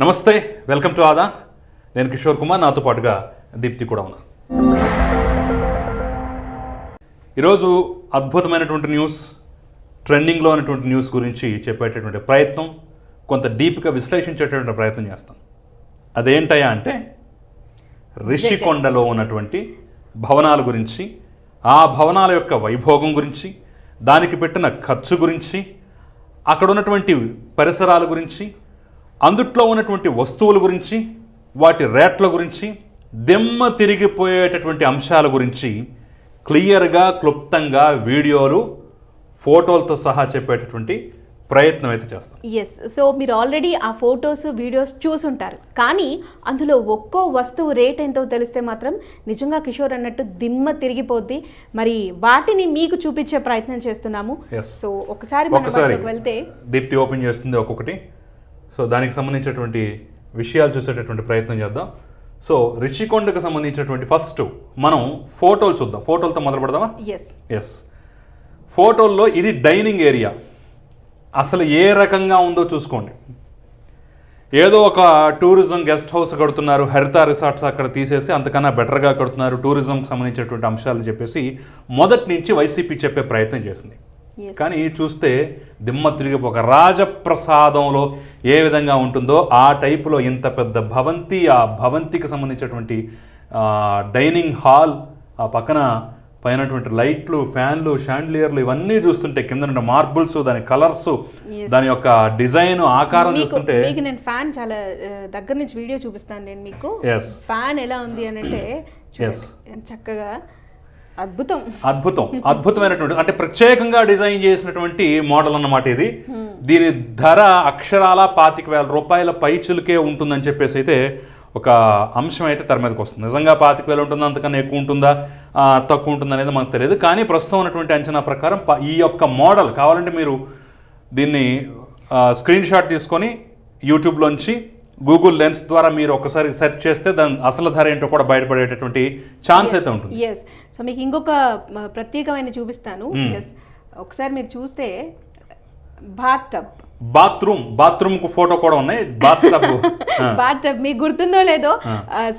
నమస్తే welcome to ఆదా. నేను కిషోర్ కుమార్ నాతో పాటుగా దీప్తి కూడా ఉన్నా. ఈరోజు అద్భుతమైనటువంటి న్యూస్ ట్రెండింగ్లో ఉన్నటువంటి న్యూస్ గురించి చెప్పేటటువంటి ప్రయత్నం కొంత డీప్గా విశ్లేషించేటటువంటి ప్రయత్నం చేస్తాం. అదేంటయ్యా అంటే రిషికొండలో ఉన్నటువంటి భవనాల గురించి ఆ భవనాల యొక్క వైభోగం గురించి దానికి పెట్టిన ఖర్చు గురించి అక్కడ ఉన్నటువంటి పరిసరాల గురించి అందుట్లో ఉన్నటువంటి వస్తువుల గురించి వాటి రేట్ల గురించి దెమ్మ తిరిగిపోయేటటువంటి అంశాల గురించి క్లియర్గా క్లుప్తంగా వీడియోలు ఫోటోలతో సహా చెప్పేటటువంటి ప్రయత్నం అయితే చేస్తాం. ఎస్ సో మీరు ఆల్రెడీ ఆ ఫొటోస్ వీడియోస్ చూసుంటారు. కానీ అందులో ఒక్కో వస్తువు రేట్ ఎంతో తెలిస్తే మాత్రం నిజంగా కిషోర్ అన్నట్టు దిమ్మ తిరిగిపోద్ది. మరి వాటిని మీకు చూపించే ప్రయత్నం చేస్తున్నాము. సో ఒకసారి వెళ్తే దీప్తి ఓపెన్ చేస్తుంది ఒక్కొక్కటి. సో దానికి సంబంధించినటువంటి విషయాలు చూసేటటువంటి ప్రయత్నం చేద్దాం. సో రిషికొండకు సంబంధించినటువంటి ఫస్ట్ మనం ఫోటోలు చూద్దాం. ఫోటోలతో మొదలు పెడదామా? ఎస్ ఎస్ ఫోటోల్లో ఇది డైనింగ్ ఏరియా. అసలు ఏ రకంగా ఉందో చూసుకోండి. ఏదో ఒక టూరిజం గెస్ట్ హౌస్ కడుతున్నారు హరిత రిసార్ట్స్ అక్కడ తీసేసి అంతకన్నా బెటర్గా కడుతున్నారు టూరిజంకి సంబంధించినటువంటి అంశాలని చెప్పేసి మొదటి నుంచి వైసీపీ చెప్పే ప్రయత్నం చేసింది. కానీ చూస్తే దిమ్మ తిరిగి ఒక రాజప్రసాదంలో ఏ విధంగా ఉంటుందో ఆ టైపులో ఇంత పెద్ద భవంతి ఆ భవంతికి సంబంధించినటువంటి డైనింగ్ హాల్ ఆ పక్కన పైనటువంటి లైట్లు ఫ్యాన్లు షాండ్లియర్లు ఇవన్నీ చూస్తుంటే కింద ఉన్న మార్బుల్స్ దాని కలర్స్. దాని యొక్క డిజైన్ ఆకారం చూస్తుంటే మీకు నేను ఫ్యాన్ చాలా దగ్గర నుంచి వీడియో చూపిస్తాను నేను మీకు. ఫ్యాన్ ఎలా ఉంది అని అంటే చక్కగా అద్భుతం. అద్భుతం. అద్భుతమైనటువంటి అంటే ప్రత్యేకంగా డిజైన్ చేసినటువంటి మోడల్ అన్నమాట ఇది. దీని ధర అక్షరాల పాతిక వేల రూపాయల పైచులకే ఉంటుందని చెప్పేసి అయితే ఒక అంశం అయితే తెర మీదకి వస్తుంది. నిజంగా పాతిక వేలు ఉంటుందా? అంతకన్నా ఎక్కువ ఉంటుందా? తక్కువ ఉంటుందా అనేది మనకు తెలియదు. కానీ ప్రస్తుతం ఉన్నటువంటి అంచనా ప్రకారం ఈ యొక్క మోడల్ కావాలంటే మీరు దీన్ని స్క్రీన్ షాట్ తీసుకొని యూట్యూబ్లోంచి గూగుల్ లెన్స్ ద్వారా మీరు ఒకసారి సెర్చ్ చేస్తే దాని అసలు ధర ఏంటో కూడా బయటపడేటటువంటి ఛాన్స్ అయితే ఉంటుంది. ఎస్ సో మీకు ఇంకొక ప్రత్యేకమైన చూపిస్తాను. Hmm. ఎస్ ఒకసారి మీరు చూస్తే బాత్ టబ్ బాత్రూమ్ బాత్రూమ్కు ఫోటో కూడా ఉన్నాయి. బాత్ టబ్ బాత్ టబ్ మీకు గుర్తుందో లేదో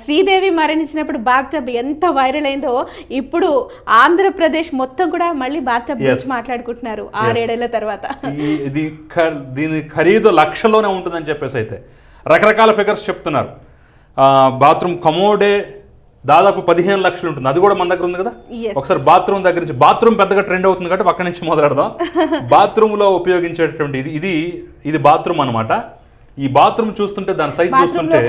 శ్రీదేవి మరణించినప్పుడు బాత్ టబ్ ఎంత వైరల్ అయిందో ఇప్పుడు ఆంధ్రప్రదేశ్ మొత్తం కూడా మళ్ళీ బాత్ టబ్ గురించి మాట్లాడుకుంటున్నారు ఆరేడేళ్ళ తర్వాత. ఇది దీని ఖరీదు లక్షలోనే ఉంటుందని చెప్పేసి అయితే. రకరకాల ఫిగర్స్ చెప్తున్నారు. బాత్రూమ్ కమోడే దాదాపు పదిహేను లక్షలు ఉంటుంది. అది కూడా మన దగ్గర ఉంది కదా. ఒకసారి బాత్రూమ్ దగ్గర నుంచి బాత్రూమ్ పెద్దగా ట్రెండ్ అవుతుంది కాబట్టి అక్కడి నుంచి మొదలెడదాం. బాత్రూమ్లో ఉపయోగించేటటువంటి ఇది ఇది ఇది బాత్రూమ్ అన్నమాట. ఈ బాత్రూమ్ చూస్తుంటే దాని సైజ్ చూస్తుంటే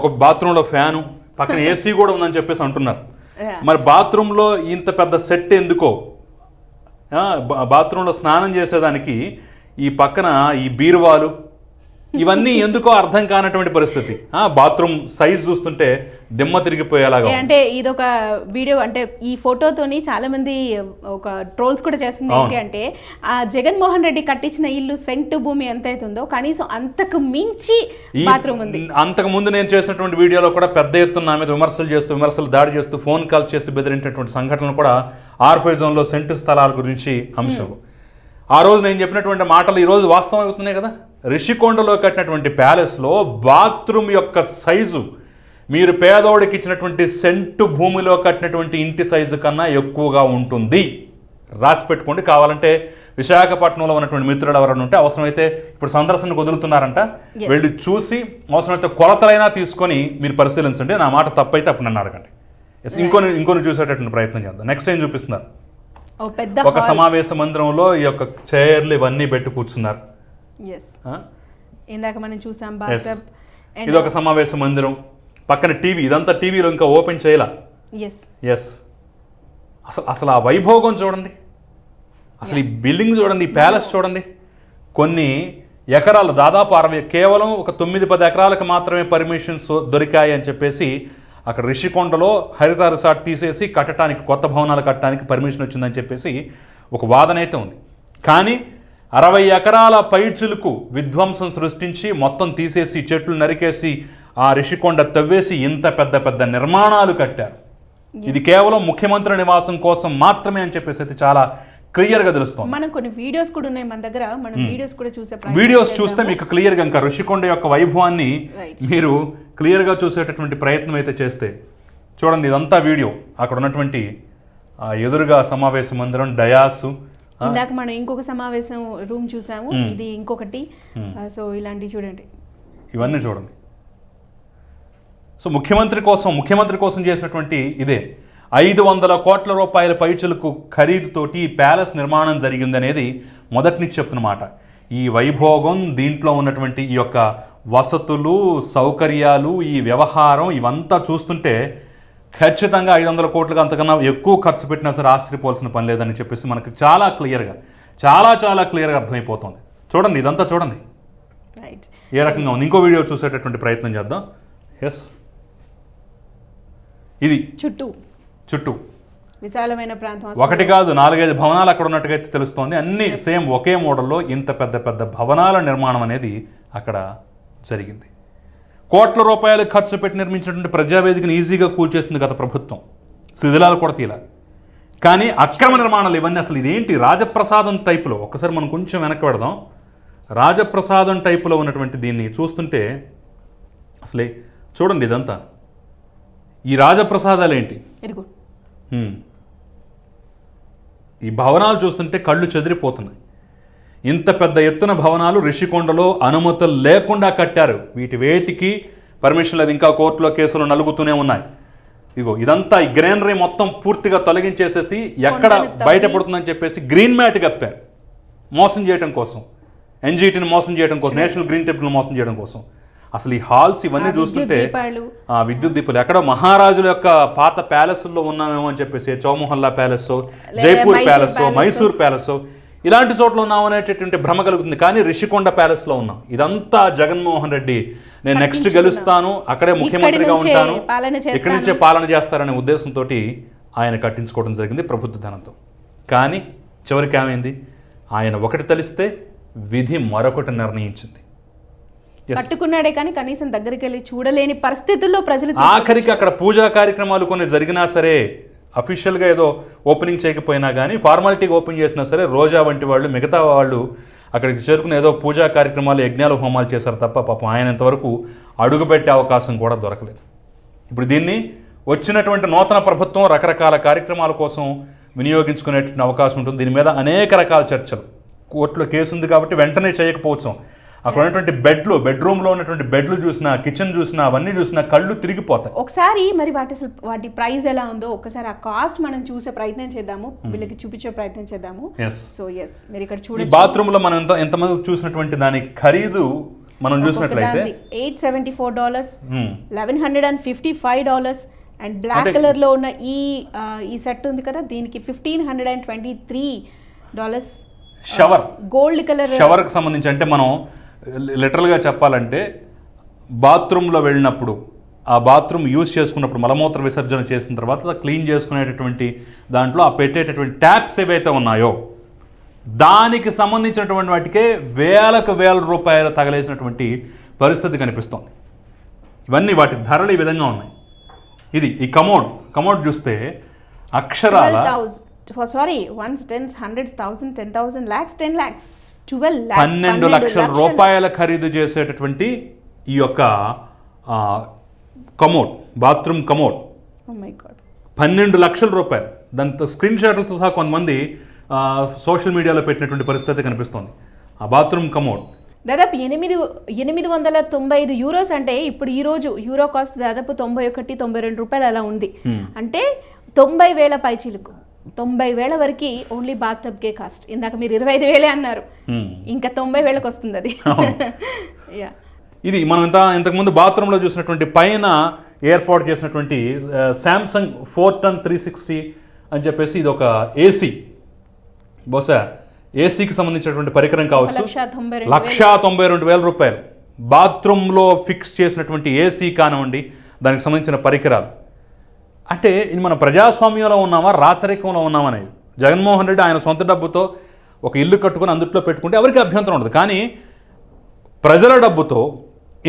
ఒక బాత్రూమ్లో ఫ్యాను పక్కన ఏసీ కూడా ఉందని చెప్పేసి అంటున్నారు. మరి బాత్రూమ్లో ఇంత పెద్ద సెట్ ఎందుకో? బాత్రూంలో స్నానం చేసేదానికి ఈ పక్కన ఈ బీరువాలు ఇవన్నీ ఎందుకో అర్థం కానటువంటి పరిస్థితి. ఆ, బాత్రూమ్ సైజ్ చూస్తుంటే దిమ్మ తిరిగిపోయేలాగా. అంటే ఇదొక వీడియో అంటే ఈ ఫోటోతోని చాలా మంది ఒక ట్రోల్స్ కూడా చేస్తుంది ఏంటి అంటే ఆ జగన్మోహన్ రెడ్డి కట్టించిన ఇల్లు సెంటు భూమి ఎంత అవుతుందో కనీసం అంతకు మించి బాత్రూమ్ ఉంది. అంతకు ముందు నేను చేసినటువంటి వీడియోలో కూడా పెద్ద ఎత్తున నా మీద విమర్శలు చేస్తూ విమర్శలు దాడి చేస్తూ ఫోన్ కాల్ చేసి బెదిరించినటువంటి సంఘటనలు కూడా ఆర్ఫై జోన్లో సెంటు స్థలాల గురించి అంశం. ఆ రోజు నేను చెప్పినటువంటి మాటలు ఈ రోజు వాస్తవం అవుతున్నాయి కదా? రిషికొండలో కట్టినటువంటి ప్యాలెస్లో బాత్రూమ్ యొక్క సైజు మీరు పేదోడికి ఇచ్చినటువంటి సెంటు భూమిలో కట్టినటువంటి ఇంటి సైజు కన్నా ఎక్కువగా ఉంటుంది. రాసి పెట్టుకోండి. కావాలంటే విశాఖపట్నంలో ఉన్నటువంటి మిత్రులు ఎవరైనా ఉంటే అవసరమైతే ఇప్పుడు సందర్శనకు వదులుతున్నారంట. వెళ్ళి చూసి అవసరమైతే కొలతలైనా తీసుకొని మీరు పరిశీలించండి. నా మాట తప్పైతే అప్పుడు నన్ను అడగండి. ఇంకొని ఇంకొని చూసేటటువంటి ప్రయత్నం చేద్దాం. నెక్స్ట్ టైం చూపిస్తున్నారు? ఒక సమావేశ మందిరంలో ఈ యొక్క చైర్లు ఇవన్నీ పెట్టి కూర్చున్నారు? ఇందాక మనం చూసాం ఇది ఒక సమావేశ మందిరం. పక్కన టీవీ ఇదంతా టీవీలో ఇంకా ఓపెన్ చేయాల? ఎస్ ఎస్ అసలు అసలు ఆ వైభోగం చూడండి. అసలు ఈ బిల్డింగ్ చూడండి ఈ ప్యాలెస్ చూడండి. కొన్ని ఎకరాలు దాదాపు అరవై కేవలం ఒక తొమ్మిది పది ఎకరాలకు మాత్రమే పర్మిషన్స్ దొరికాయి అని చెప్పేసి అక్కడ రిషికొండలో హరిత రిసార్ట్ తీసేసి కట్టడానికి కొత్త భవనాలు కట్టడానికి పర్మిషన్ వచ్చిందని చెప్పేసి ఒక వాదన అయితే ఉంది. కానీ అరవై ఎకరాల పైచులకు విధ్వంసం సృష్టించి మొత్తం తీసేసి చెట్లు నరికేసి ఆ రిషికొండ తవ్వేసి ఇంత పెద్ద పెద్ద నిర్మాణాలు కట్టారు. ఇది కేవలం ముఖ్యమంత్రి నివాసం కోసం మాత్రమే అని చెప్పేసి అయితే చాలా క్లియర్గా తెలుస్తుంది. మనం కొన్ని వీడియోస్ కూడా ఉన్నాయి మన దగ్గర. మనం వీడియోస్ కూడా చూసే వీడియోస్. చూస్తే మీకు క్లియర్గా ఇంకా ఋషికొండ యొక్క వైభవాన్ని. మీరు క్లియర్గా చూసేటటువంటి ప్రయత్నం అయితే చేస్తే చూడండి ఇదంతా వీడియో. అక్కడ ఉన్నటువంటి ఎదురుగా సమావేశ మందిరం డయాసు ఇందాక మనం ఇంకొక సమావేశం రూమ్ చూసాము. ఇది ఇంకొకటి. సో ఇలాంటివి చూడండి. ఇవన్నీ చూడండి. సో ముఖ్యమంత్రి కోసం ముఖ్యమంత్రి కోసం చేసినటువంటి ఇదే. ఐదు వందల కోట్ల రూపాయల పైచులకు ఖరీదుతోటి ప్యాలెస్ నిర్మాణం జరిగిందనేది మొదటి నుంచి చెప్తున్నమాట ఈ వైభోగం దీంట్లో ఉన్నటువంటి ఈ యొక్క వసతులు సౌకర్యాలు ఈ వ్యవహారం ఇవంతా చూస్తుంటే ఖచ్చితంగా ఐదు వందల కోట్లకు అంతకన్నా ఎక్కువ ఖర్చు పెట్టినా సరే ఆశ్చర్యపోవాల్సిన పని లేదని చెప్పేసి మనకు చాలా క్లియర్గా చాలా చాలా క్లియర్గా అర్థమైపోతుంది. చూడండి ఇదంతా చూడండి. ఏ రకంగా ఉంది? ఇంకో వీడియో చూసేటటువంటి ప్రయత్నం చేద్దాం. ఎస్ ఇది చుట్టూ. చుట్టూ. విశాలమైన ప్రాంతం. ఒకటి కాదు నాలుగైదు భవనాలు అక్కడ ఉన్నట్టుగా అయితే తెలుస్తోంది. అన్ని సేమ్ ఒకే మోడల్లో ఇంత పెద్ద పెద్ద భవనాల నిర్మాణం అనేది అక్కడ జరిగింది. కోట్ల రూపాయలు ఖర్చు పెట్టి నిర్మించినటువంటి ప్రజావేదికను ఈజీగా కూల్చేస్తుంది గత ప్రభుత్వం. శిథిలాలు కూడా తీలా కానీ అక్రమ నిర్మాణాలు ఇవన్నీ అసలు ఇదేంటి? రాజప్రసాదం టైపులో ఒక్కసారి మనం కొంచెం వెనక్కి పెడదాం. రాజప్రసాదం టైపులో ఉన్నటువంటి దీన్ని చూస్తుంటే అసలే చూడండి ఇదంతా. ఈ రాజప్రసాదాలు ఏంటి. ఈ భవనాలు చూస్తుంటే కళ్ళు చెదిరిపోతున్నాయి. ఇంత పెద్ద ఎత్తున భవనాలు రిషికొండలో అనుమతులు లేకుండా కట్టారు. వీటి వేటికి పర్మిషన్ లేదు. ఇంకా కోర్టులో కేసులు నలుగుతూనే ఉన్నాయి. ఇగో ఇదంతా ఈ గ్రీనరీ మొత్తం పూర్తిగా తొలగించేసేసి ఎక్కడ బయటపడుతుందని చెప్పేసి గ్రీన్ మ్యాట్ కప్పారు. మోసం చేయడం కోసం. ఎన్జీటీని మోసం చేయడం కోసం నేషనల్ గ్రీన్ టెంపుల్ మోసం చేయడం కోసం. అసలు ఈ హాల్స్ ఇవన్నీ చూస్తుంటే. ఆ విద్యుత్ దీపాలు. ఎక్కడో మహారాజుల యొక్క పాత ప్యాలెస్ల్లో ఉన్నామేమో అని చెప్పేసి Chowmahalla palace Jaipur palace. Mysore palace ఇలాంటి చోట్ల ఉన్నాం అనేటటువంటి భ్రమ కలుగుతుంది. కానీ రిషికొండ ప్యాలెస్లో ఉన్నాం ఇదంతా జగన్మోహన్ రెడ్డి. నేను నెక్స్ట్. గెలుస్తాను అక్కడే ముఖ్యమంత్రిగా ఉంటాను. ఇక్కడి. నుంచే పాలన చేస్తారనే ఉద్దేశంతో ఆయన కట్టించుకోవడం జరిగింది ప్రభుత్వ ధనంతో. కానీ చివరికి ఏమైంది? ఆయన ఒకటి తలిస్తే విధి మరొకటి నిర్ణయించింది. కట్టుకున్నాడే కానీ కనీసం దగ్గరికి వెళ్ళి చూడలేని పరిస్థితుల్లో ప్రజలు ఆఖరికి అక్కడ పూజా కార్యక్రమాలు కొన్ని జరిగినా సరే అఫీషియల్గా ఏదో ఓపెనింగ్ చేయకపోయినా కానీ ఫార్మాలిటీగా ఓపెన్ చేసినా సరే రోజా వంటి వాళ్ళు మిగతా వాళ్ళు అక్కడికి చేరుకుని ఏదో పూజా కార్యక్రమాలు యజ్ఞాలు హోమాలు చేశారు తప్ప పాపం ఆయన ఇంతవరకు అడుగుపెట్టే అవకాశం కూడా దొరకలేదు. ఇప్పుడు దీన్ని వచ్చినటువంటి నూతన ప్రభుత్వం రకరకాల కార్యక్రమాల కోసం వినియోగించుకునేటువంటి అవకాశం ఉంటుంది. దీని మీద అనేక రకాల చర్చలు. కోర్టులో కేసు ఉంది కాబట్టి వెంటనే చేయకపోవచ్చు. అక్కడ ఉన్నటువంటి బెడ్లు బెడ్రూమ్లో ఉన్నటువంటి బెడ్లు చూసినా కిచెన్ చూసినా అవన్నీ చూసినా కళ్ళు తిరిగిపోతాయి. ఒకసారి మరి వాటి అసలు వాటి ప్రైస్ ఎలా ఉందో ఒకసారి ఆ కాస్ట్ మనం చూసే ప్రయత్నం చేద్దాము. వీళ్ళకి చూపించే ప్రయత్నం చేద్దాము. సో ఎస్ మీరు ఇక్కడ ఈ చూడొచ్చు. బాత్రూంలో మనం ఎంత ఎంతమంది చూసినటువంటి దాని ఖరీదు మనం చూసినట్లయితే eight seventy four dollars eleven hundred and fifty five dollars and black కలర్లో ఉన్న ఈ ఈ సెట్ ఉంది కదా దీనికి fifteen hundred and twenty three dollars shower gold colour షవర్కి సంబంధించి అంటే మనం లిటరల్గా చెప్పాలంటే బాత్రూంలో వెళ్ళినప్పుడు ఆ బాత్రూమ్ యూజ్ చేసుకున్నప్పుడు మలమూత్ర విసర్జన చేసిన తర్వాత క్లీన్ చేసుకునేటటువంటి దాంట్లో ఆ పెట్టేటటువంటి ట్యాప్స్ ఏవైతే ఉన్నాయో దానికి సంబంధించినటువంటి వాటికే వేలకు వేల రూపాయలు తగలేసినటువంటి పరిస్థితి కనిపిస్తోంది. ఇవన్నీ వాటి ధరలు ఈ విధంగా ఉన్నాయి. ఇది ఈ కమోడ్ కమోడ్ చూస్తే అక్షరాల sorry ones tens hundreds thousand ten thousand lakhs ten lakhs lakhs పన్నెండు లక్షల రూపాయల ఖరీదు చేసేటటువంటి ఈ యొక్క ఆ, కమోడ్ బాత్రూమ్ మై గాడ్ పన్నెండు లక్షల రూపాయలు. దాంతో స్క్రీన్ షాట్లతో సహా కొంతమంది సోషల్ మీడియాలో పెట్టినటువంటి పరిస్థితి కనిపిస్తోంది. ఆ బాత్రూమ్ కమోడ్. దాదాపు ఎనిమిది ఎనిమిది వందల తొంభై ఐదు యూరోస్ అంటే ఇప్పుడు ఈ రోజు యూరో కాస్ట్ దాదాపు తొంభై ఒకటి తొంభై రెండు రూపాయలు అలా ఉంది. అంటే తొంభై వేల పైచీలకు. తొంభై వేల వరకు ఓన్లీ బాత్ టబ్కే కాస్ట్ ఇందాక మీరు ఇరవై ఐదు వేలే అన్నారు. ఇంకా తొంభై వేలకు వస్తుంది అది. ఇది మనం ఇంత ఇంతకుముందు బాత్రూంలో చూసినటువంటి పైన ఏర్పాటు చేసినటువంటి Samsung four ton three sixty అని చెప్పేసి ఇది ఒక ఏసీ బహుశా ఏసీకి సంబంధించినటువంటి పరికరం కావచ్చు. లక్ష తొంభై రెండు లక్షా తొంభై రెండు వేల రూపాయలు. బాత్రూంలో ఫిక్స్ చేసినటువంటి ఏసీ కానివ్వండి దానికి సంబంధించిన పరికరాలు. అంటే ఇది మన ప్రజాస్వామ్యంలో ఉన్నామా రాచరికంలో ఉన్నామా అనేది. జగన్మోహన్ రెడ్డి ఆయన సొంత డబ్బుతో ఒక ఇల్లు కట్టుకుని అందుట్లో పెట్టుకుంటే ఎవరికి అభ్యంతరం ఉండదు. కానీ ప్రజల డబ్బుతో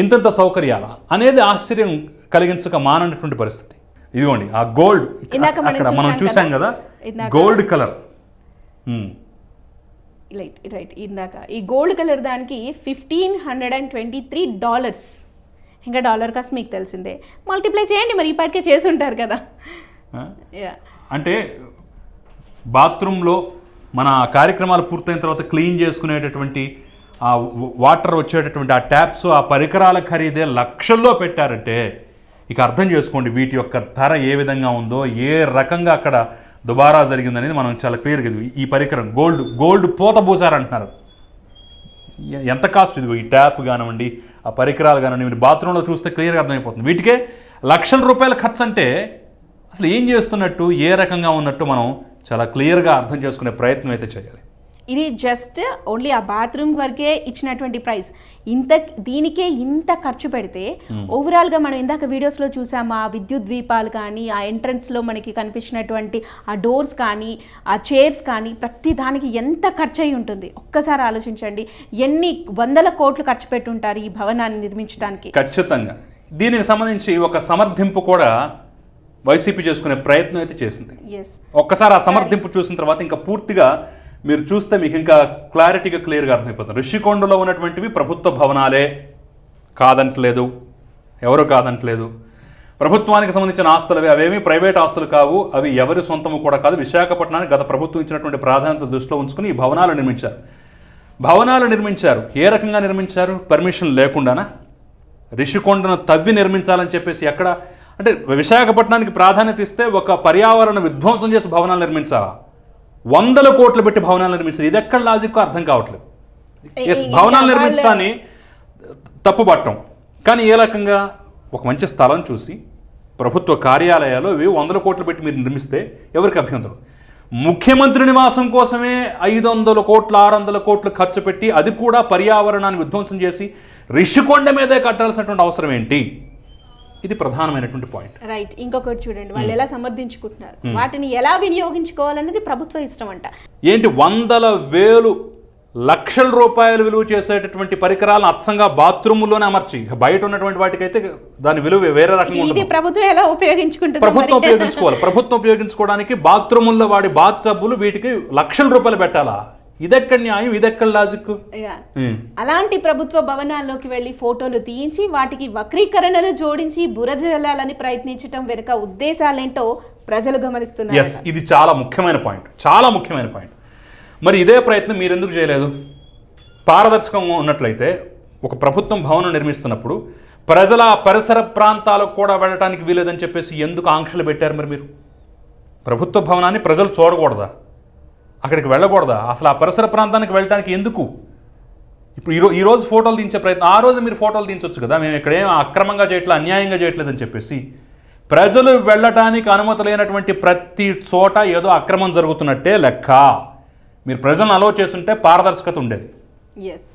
ఇంతంత సౌకర్యాల అనేది ఆశ్చర్యం కలిగించక మాననటువంటి పరిస్థితి. ఇదిగోండి ఆ గోల్డ్ అక్కడ మనం చూసాం కదా. Gold colour. రైట్ రైట్ ఇందాక. ఈ గోల్డ్ కలర్ దానికి fifteen hundred and twenty three dollars ఇంకా డాలర్ కాస్ట్ మీకు తెలిసిందే. మల్టిప్లై చేయండి మరి ఇప్పటికే చేసి ఉంటారు కదా అంటే బాత్రూంలో మన కార్యక్రమాలు పూర్తయిన తర్వాత క్లీన్ చేసుకునేటటువంటి ఆ వాటర్ వచ్చేటటువంటి ఆ ట్యాప్స్ ఆ పరికరాల ఖరీదే లక్షల్లో పెట్టారంటే ఇక అర్థం చేసుకోండి వీటి యొక్క ధర ఏ విధంగా ఉందో ఏ రకంగా అక్కడ దుబారా జరిగిందనేది మనం చాలా క్లియర్గా ఈ పరికరం గోల్డ్ గోల్డ్ పూత పూసారంటున్నారు. ఎంత కాస్ట్ ఇదిగో ఈ ట్యాప్ కానివ్వండి ఆ పరికరాలు కానీ మీరు బాత్రూంలో చూస్తే క్లియర్గా అర్థమైపోతుంది. వీటికే లక్షల రూపాయల ఖర్చు అంటే అసలు ఏం చేస్తున్నట్టు ఏ రకంగా ఉన్నట్టు మనం చాలా క్లియర్గా అర్థం చేసుకునే ప్రయత్నం అయితే చేయాలి. ఇది జస్ట్ ఓన్లీ ఆ బాత్రూమ్ వరకే ఇచ్చినటువంటి ప్రైస్ ఇంత దీనికే ఇంత ఖర్చు పెడితే ఓవరాల్గా మనం ఇందాక వీడియోస్లో చూసాం ఆ విద్యుత్ ద్వీపాలు కానీ ఆ ఎంట్రన్స్లో మనకి కనిపించినటువంటి ఆ డోర్స్ కానీ ఆ చైర్స్ కానీ ప్రతి దానికి ఎంత ఖర్చు అయి ఉంటుంది? ఒక్కసారి ఆలోచించండి. ఎన్ని వందల కోట్లు ఖర్చు పెట్టుంటారు ఈ భవనాన్ని నిర్మించడానికి? ఖచ్చితంగా. దీనికి సంబంధించి ఒక సమర్థింపు కూడా వైసీపీ చేసుకునే ప్రయత్నం అయితే చేసింది. ఒక్కసారి ఆ సమర్థింపు చూసిన తర్వాత ఇంకా పూర్తిగా మీరు చూస్తే మీకు ఇంకా క్లారిటీగా క్లియర్గా అర్థమైపోతుంది ఋషికొండలో ఉన్నటువంటివి ప్రభుత్వ భవనాలే కాదంటలేదు. ఎవరు కాదంటలేదు. ప్రభుత్వానికి సంబంధించిన ఆస్తులు అవి అవేమి ప్రైవేట్ ఆస్తులు కావు. అవి ఎవరి సొంతము కూడా కాదు. విశాఖపట్నానికి గత ప్రభుత్వం ఇచ్చినటువంటి ప్రాధాన్యత దృష్టిలో ఉంచుకుని ఈ భవనాలు నిర్మించారు. భవనాలు నిర్మించారు. ఏ రకంగా నిర్మించారు? పర్మిషన్ లేకుండానా? రిషికొండను తవ్వి నిర్మించాలని చెప్పేసి ఎక్కడ? అంటే విశాఖపట్నానికి ప్రాధాన్యత ఇస్తే ఒక పర్యావరణ విధ్వంసం చేసి భవనాలు నిర్మించాలా? వందల కోట్లు పెట్టి భవనాలు నిర్మించారు ఇది ఎక్కడ లాజిక్ అర్థం కావట్లేదు. ఎస్ భవనాలు నిర్మించడాన్ని తప్పుపట్టం కానీ ఏ రకంగా? ఒక మంచి స్థలం చూసి ప్రభుత్వ కార్యాలయాలు ఇవి వందల కోట్లు పెట్టి మీరు నిర్మిస్తే ఎవరికి అభ్యంతరం? ముఖ్యమంత్రి నివాసం కోసమే ఐదు వందల కోట్లు ఆరు వందల కోట్లు ఖర్చు పెట్టి అది కూడా పర్యావరణాన్ని విధ్వంసం చేసి రిషికొండ మీదే కట్టాల్సినటువంటి అవసరం ఏంటి? ఇది ప్రధానమైనటువంటి పాయింట్. రైట్ ఇంకొకటి చూడండి వాళ్ళు ఎలా సమర్థించుకుంటున్నారు? వాటిని ఎలా వినియోగించుకోవాలనేది ప్రభుత్వ ఇష్టం అంట. ఏంటి వందల వేలు లక్షల రూపాయలు విలువ చేసేటటువంటి పరికరాలను అచ్చంగా బాత్రూముల్లోనే అమర్చి బయట ఉన్నటువంటి వాటికైతే దాని విలువ వేరే రకంగా ఇది ప్రభుత్వం ఎలా ఉపయోగించుకుంటుంది ప్రభుత్వం ఉపయోగించుకోవాలి. ప్రభుత్వం ఉపయోగించుకోవడానికి బాత్రూముల్లో వాడి బాత్ టబ్బులు వీటికి లక్షల రూపాయలు పెట్టాలా? ఇదెక్కడ న్యాయం? ఇదెక్కడ లాజిక్. అలాంటి ప్రభుత్వ భవనాల్లోకి వెళ్ళి ఫోటోలు తీయించి వాటికి వక్రీకరణలు జోడించి బురద జల్లాలని ప్రయత్నించడం వెనుక ఉద్దేశాలేంటో ప్రజలు గమనిస్తున్నారు ఎస్ ఇది చాలా ముఖ్యమైన పాయింట్. చాలా ముఖ్యమైన పాయింట్. మరి ఇదే ప్రయత్నం మీరు ఎందుకు చేయలేదు? పారదర్శకంగా ఉన్నట్లయితే ఒక ప్రభుత్వం భవనం నిర్మిస్తున్నప్పుడు ప్రజల పరిసర ప్రాంతాలకు కూడా వెళ్ళటానికి వీలేదని చెప్పేసి ఎందుకు ఆంక్షలు పెట్టారు మరి మీరు? ప్రభుత్వ భవనాన్ని ప్రజలు చూడకూడదా? అక్కడికి వెళ్ళకూడదా? అసలు ఆ పరిసర ప్రాంతానికి వెళ్ళటానికి ఎందుకు? ఇప్పుడు ఈరో ఈ రోజు ఫోటోలు దించే ప్రయత్నం ఆ రోజు మీరు ఫోటోలు దించవచ్చు కదా? మేము ఇక్కడేం అక్రమంగా చేయట్లేదు అన్యాయంగా చేయట్లేదని చెప్పేసి ప్రజలు వెళ్ళటానికి అనుమతి లేనటువంటి ప్రతి చోట ఏదో అక్రమం జరుగుతున్నట్టే లెక్క. మీరు ప్రజలను అలో చేస్తుంటే పారదర్శకత ఉండేది. ఎస్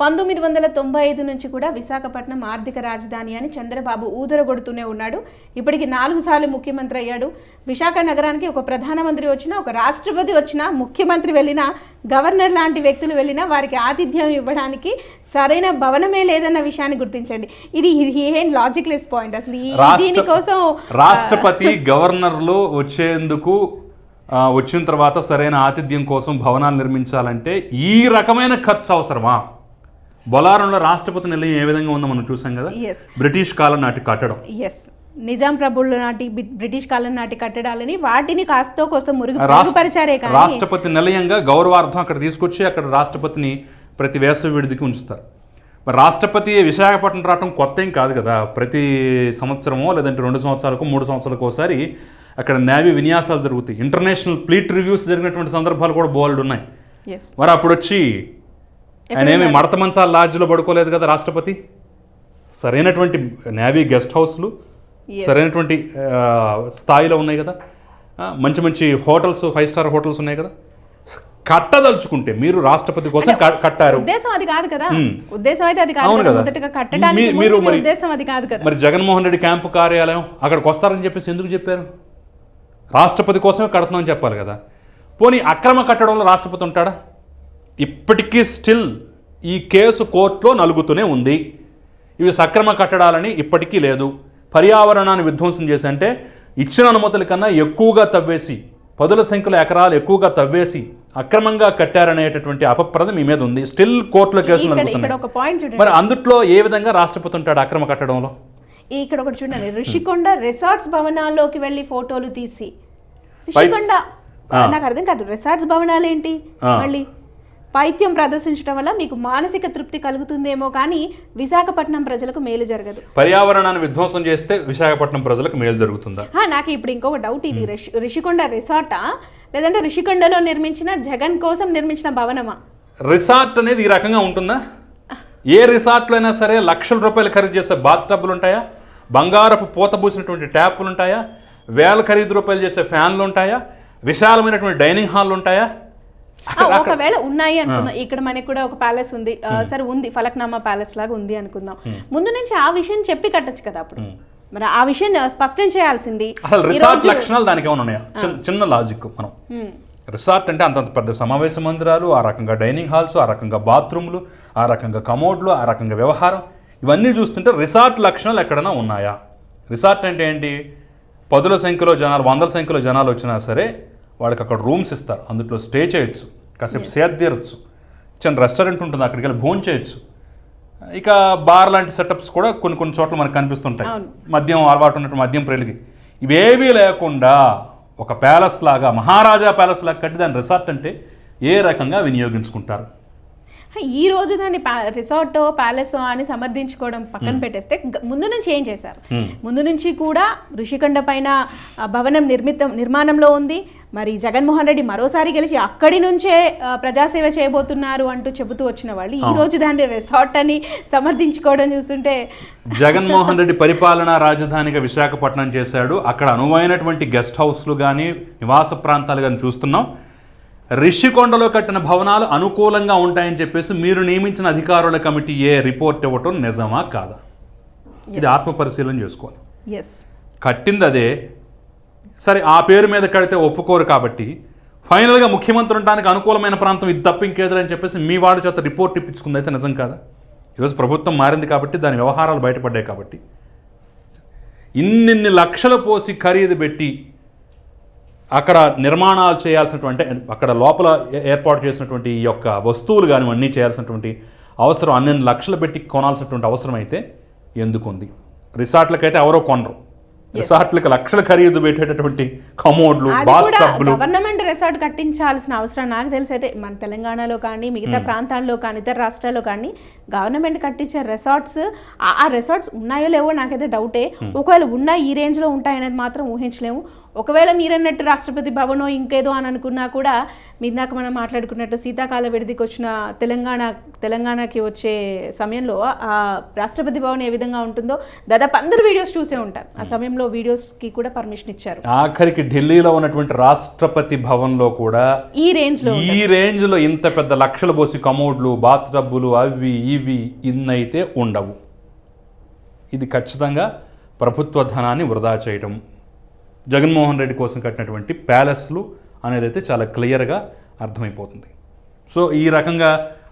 పంతొమ్మిది వందల తొంభై ఐదు నుంచి కూడా విశాఖపట్నం ఆర్థిక రాజధాని అని చంద్రబాబు ఊదరగొడుతూనే ఉన్నాడు. ఇప్పటికి నాలుగు సార్లు ముఖ్యమంత్రి అయ్యాడు. విశాఖ నగరానికి ఒక ప్రధానమంత్రి వచ్చినా ఒక రాష్ట్రపతి వచ్చినా ముఖ్యమంత్రి వెళ్ళినా గవర్నర్ లాంటి వ్యక్తులు వెళ్ళినా వారికి ఆతిథ్యం ఇవ్వడానికి సరైన భవనమే లేదన్న విషయాన్ని గుర్తించండి. ఇది ఏం లాజిక్ లెస్ పాయింట్ అసలు దీనికోసం రాష్ట్రపతి గవర్నర్లు వచ్చేందుకు వచ్చిన తర్వాత సరైన ఆతిథ్యం కోసం భవనాలు నిర్మించాలంటే ఈ రకమైన ఖర్చు అవసరమా? బొలారంలో రాష్ట్రపతి నిలయం ఏ విధంగా ఉందో మనం చూసాం కదా. బ్రిటిష్ కాలం నాటి కట్టడం. ఎస్ నిజాం ప్రభువుల నాటి బ్రిటిష్ కాలం నాటి కట్టడాలని వాటిని కాస్తో కోస్త మురుగు మెరుగుపరిచారే కానీ రాష్ట్రపతి నిలయంగా గౌరవార్థం అక్కడ తీసుకొచ్చి అక్కడ రాష్ట్రపతిని ప్రతి వేసవి విడిదికి ఉంచుతారు. మరి రాష్ట్రపతి విశాఖపట్నం రావడం కొత్త ఏం కాదు కదా. ప్రతి సంవత్సరమో లేదంటే రెండు సంవత్సరాలకు మూడు సంవత్సరాలకు ఒకసారి అక్కడ నేవీ విన్యాసాలు జరుగుతాయి. ఇంటర్నేషనల్ ప్లీట్ రివ్యూస్ జరిగినటువంటి సందర్భాలు కూడా బోల్డ్ ఉన్నాయి మరి అప్పుడు వచ్చి ఆయన ఏమి మడత మంచాల లాడ్జ్లో పడుకోలేదు కదా రాష్ట్రపతి? సరైనటువంటి నేవీ గెస్ట్ హౌస్లు. సరైనటువంటి స్థాయిలో ఉన్నాయి కదా? మంచి మంచి హోటల్స్ ఫైవ్ స్టార్ హోటల్స్ ఉన్నాయి కదా? కట్టదలుచుకుంటే మీరు రాష్ట్రపతి కోసం కట్టారు. ఉద్దేశం అది కాదు కదా. ఉద్దేశం అయితే అది కాదు. మొదటగా కట్టడానికి మరి- ఉద్దేశం అది కాదు కదా? మరి జగన్మోహన్ రెడ్డి క్యాంపు కార్యాలయం అక్కడికి వస్తారని చెప్పేసి ఎందుకు చెప్పారు? రాష్ట్రపతి కోసమే కడుతున్నామని చెప్పాలి కదా. పోనీ అక్రమ కట్టడంలో రాష్ట్రపతి ఉంటాడా? ఇప్పటికీ స్టిల్ ఈ కేసు కోర్టులో నలుగుతూనే ఉంది. ఇవి సక్రమ కట్టడాలని ఇప్పటికీ లేదు. పర్యావరణాన్ని విధ్వంసం చేసి అంటే ఇచ్చిన అనుమతుల కన్నా ఎక్కువగా తవ్వేసి పదుల సంఖ్యలో ఎకరాలు ఎక్కువగా తవ్వేసి అక్రమంగా కట్టారనేటటువంటి అపప్రద మీ మీద ఉంది. స్టిల్ కోర్టులో కేసులు చూడండి. మరి అందుట్లో ఏ విధంగా రాష్ట్రపతి ఉంటాడు అక్రమ కట్టడంలో? ఇక్కడ ఒకటి చూడండి. రిషికొండ రిసార్ట్స్ భవనాల్లోకి వెళ్ళి ఫోటోలు తీసి. రిషికొండ. నాకు అర్థం కాదు. రిసార్ట్స్ భవనాలు ఏంటి. మళ్ళీ పైత్యం ప్రదర్శించడం వల్ల మీకు మానసిక తృప్తి కలుగుతుందేమో కానీ విశాఖపట్నం ప్రజలకు మేలు జరగదు. పర్యావరణాన్ని విధ్వంసం చేస్తే విశాఖపట్నం ప్రజలకు మేలు జరుగుతుందా? నాకు ఇప్పుడు ఇంకొక డౌట్ ఇది. రిషి రిషికొండ రిసార్టా లేదంటే రిషికొండలో నిర్మించిన జగన్ కోసం నిర్మించిన భవనమా? రిసార్ట్ అనేది ఈ రకంగా ఉంటుందా? ఏ రిసార్ట్లో అయినా సరే లక్షల రూపాయలు ఖరీదు చేసే బాత్ టబ్బులు ఉంటాయా బంగారపు పూత పూసినటువంటి ట్యాపులు ఉంటాయా వేల ఖరీదు రూపాయలు చేసే ఫ్యాన్లు ఉంటాయా విశాలమైనటువంటి డైనింగ్ హాల్లు ఉంటాయా ఒకవేళ ఉన్నాయి అనుకుందాం. ఇక్కడ మనకి కూడా ఒక ప్యాలెస్ ఉంది. సరే ఉంది. ఫలక్నామా ప్యాలెస్ లాగా ఉంది అనుకుందాం. ముందు నుంచి ఆ విషయం చెప్పి కట్టొచ్చు కదా అప్పుడు. మరి ఆ విషయం స్పష్టం చేయాల్సింది. అసలు రిసార్ట్ లక్షణాలు దానికి ఏమైనా ఉన్నాయా? చిన్న- లాజిక్ మనం. రిసార్ట్ అంటే అంతంత పెద్ద సమావేశ మందిరాలు ఆ రకంగా డైనింగ్ హాల్స్ ఆ రకంగా బాత్రూమ్లు ఆ రకంగా కమోడ్లు ఆ రకంగా వ్యవహారం. ఇవన్నీ చూస్తుంటే రిసార్ట్ లక్షణాలు ఎక్కడైనా ఉన్నాయా? రిసార్ట్ అంటే ఏంటి? పదుల సంఖ్యలో జనాలు వందల సంఖ్యలో జనాలు వచ్చినా సరే వాళ్ళకి అక్కడ రూమ్స్ ఇస్తారు. అందులో స్టే చేయొచ్చు. కాసేపు సేద తీరొచ్చు. చిన్న రెస్టారెంట్ ఉంటుంది అక్కడికి వెళ్ళి భోజనం చేయొచ్చు. ఇక బార్ లాంటి సెటప్స్ కూడా కొన్ని కొన్ని చోట్ల మనకు కనిపిస్తుంటాయి. మద్యం అలవాటు ఉన్నట్టు మద్యం ప్రియులకి ఇవేవీ లేకుండా ఒక ప్యాలెస్ లాగా మహారాజా ప్యాలెస్ లాగా కట్టి దాని రిసార్ట్ అంటే ఏ రకంగా వినియోగించుకుంటారు? ఈ రోజు దాన్ని రిసార్ట్ ప్యాలెస్ అని సమర్థించుకోవడం పక్కన పెట్టేస్తే ముందు నుంచి ఏం చేశారు. ముందు నుంచి కూడా ఋషికొండ పైన భవనం నిర్మితం నిర్మాణంలో ఉంది. మరి జగన్మోహన్ రెడ్డి మరోసారి గెలిచి అక్కడి నుంచే ప్రజాసేవ చేయబోతున్నారు అంటూ చెబుతూ వచ్చిన వాళ్ళు ఈ రోజు దాన్ని రిసార్ట్ అని సమర్థించుకోవడం చూస్తుంటే జగన్మోహన్ రెడ్డి పరిపాలనా రాజధానిగా విశాఖపట్నం చేశాడు. అక్కడ అనువైనటువంటి గెస్ట్ హౌస్లు కానీ నివాస ప్రాంతాలు కానీ చూస్తున్నాం. రిషికొండలో కట్టిన భవనాలు అనుకూలంగా ఉంటాయని చెప్పేసి మీరు నియమించిన అధికారుల కమిటీ ఏ రిపోర్ట్ ఇవ్వటం నిజమా కాదా? ఇది ఆత్మ పరిశీలన చేసుకోవాలి. కట్టింది అదే సరే ఆ పేరు మీద కడితే ఒప్పుకోరు కాబట్టి ఫైనల్గా ముఖ్యమంత్రి ఉండడానికి అనుకూలమైన ప్రాంతం ఇది తప్ప ఇంకేదో అని చెప్పేసి మీ వాడి చేత రిపోర్ట్ ఇప్పించుకుంది అయితే నిజం కాదా? ఈరోజు ప్రభుత్వం మారింది కాబట్టి దాని వ్యవహారాలు బయటపడ్డాయి కాబట్టి ఇన్నిన్ని లక్షలు పోసి ఖరీదు పెట్టి అక్కడ నిర్మాణాలు చేయాల్సినటువంటి అక్కడ లోపల ఏర్పాటు చేసినటువంటి ఈ యొక్క వస్తువులు కానీ అన్నీ చేయాల్సినటువంటి అవసరం అన్ని లక్షలు పెట్టి కొనాల్సినటువంటి అవసరం అయితే ఎందుకుంది? రిసార్ట్లకైతే ఎవరో కొనరు. రిసార్ట్లకు లక్షల ఖరీదు పెట్టేటటువంటి కమోడ్లు గవర్నమెంట్ రిసార్ట్ కట్టించాల్సిన అవసరం నాకు తెలిసి అయితే మన తెలంగాణలో కానీ మిగతా ప్రాంతాల్లో కానీ ఇతర రాష్ట్రాల్లో కానీ గవర్నమెంట్ కట్టించే రిసార్ట్స్ ఆ రిసార్ట్స్ ఉన్నాయో లేవో నాకైతే డౌటే. ఒకవేళ ఉన్నాయి ఈ రేంజ్లో ఉంటాయనేది మాత్రం ఊహించలేము. ఒకవేళ మీరన్నట్టు రాష్ట్రపతి భవనో ఇంకేదో అని అనుకున్నా కూడా మీ ఇందాక మనం మాట్లాడుకున్నట్టు శీతాకాల విడిదికి వచ్చిన తెలంగాణ తెలంగాణకి వచ్చే సమయంలో ఆ రాష్ట్రపతి భవన్ ఏ విధంగా ఉంటుందో దాదాపు అందరు వీడియోస్ చూసే ఉంటారు. ఆ సమయంలో వీడియోస్కి కూడా పర్మిషన్ ఇచ్చారు. ఆఖరికి ఢిల్లీలో ఉన్నటువంటి రాష్ట్రపతి భవన్లో కూడా ఈ రేంజ్లో ఈ రేంజ్లో ఇంత పెద్ద లక్షలు పోసి కమోడ్లు బాత్ టబ్బులు అవి ఇవి ఇన్నైతే ఉండవు. ఇది ఖచ్చితంగా ప్రభుత్వ ధనాన్ని వృధా చేయటం. జగన్మోహన్ రెడ్డి కోసం కట్టినటువంటి ప్యాలెస్లు అనేది అయితే చాలా క్లియర్గా అర్థమైపోతుంది. సో ఈ రకంగా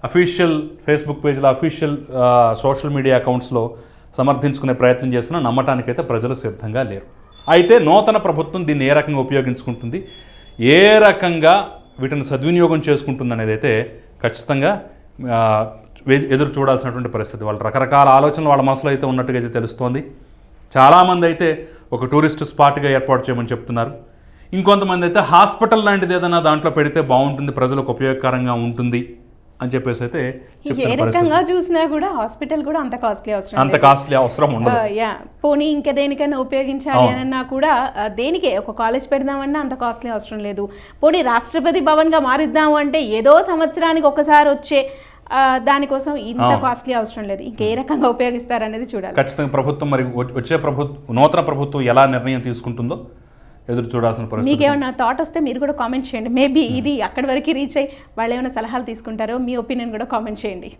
అఫీషియల్ ఫేస్బుక్ పేజ్లో అఫీషియల్ సోషల్ మీడియా అకౌంట్స్లో సమర్థించుకునే ప్రయత్నం చేసినా నమ్మటానికైతే ప్రజలు సిద్ధంగా లేరు. అయితే నూతన ప్రభుత్వం దీన్ని ఏ రకంగా ఉపయోగించుకుంటుంది? ఏ రకంగా వీటిని సద్వినియోగం చేసుకుంటుంది అనేది అయితే ఖచ్చితంగా ఎదురు చూడాల్సినటువంటి పరిస్థితి. వాళ్ళ రకరకాల ఆలోచనలు వాళ్ళ మనసులో అయితే ఉన్నట్టుగా అయితే తెలుస్తోంది. చాలామంది అయితే ఒక టూరిస్ట్ స్పాట్గా ఏర్పాటు చేయమని చెప్తున్నారు. ఇంకొంతమంది అయితే హాస్పిటల్ లాంటిది ఏదైనా దాంట్లో పెడితే బాగుంటుంది ప్రజలకు ఉపయోగకరంగా ఉంటుంది అని చెప్పేసి అయితే ఏ రకంగా చూసినా కూడా హాస్పిటల్ కూడా అంత కాస్ట్లీ అవసరం అంత. కాస్ట్లీ అవసరం ఉండదు. యా. పోనీ ఇంకా దేనికైనా ఉపయోగించాలి అన్నా కూడా దేనికే? ఒక కాలేజ్ పెడదామన్నా అంత కాస్ట్లీ అవసరం లేదు. పోనీ రాష్ట్రపతి భవన్గా మారిద్దాము అంటే ఏదో సంవత్సరానికి ఒకసారి వచ్చే దానికోసం ఇంత. కాస్ట్లీ అవసరం లేదు. ఇంకే రకంగా ఉపయోగిస్తారనేది చూడాలి. ఖచ్చితంగా ప్రభుత్వం మరి వచ్చే ప్రభుత్వం నూతన ప్రభుత్వం ఎలా నిర్ణయం తీసుకుంటుందో ఎదురు చూడాల్సిన పరిస్థితి. మీకేమైనా థాట్ వస్తే మీరు కూడా కామెంట్ చేయండి. మేబీ ఇది అక్కడి వరకు రీచ్ అయ్యి వాళ్ళు ఏమైనా సలహాలు తీసుకుంటారో మీ ఒపీనియన్ కూడా కామెంట్ చేయండి.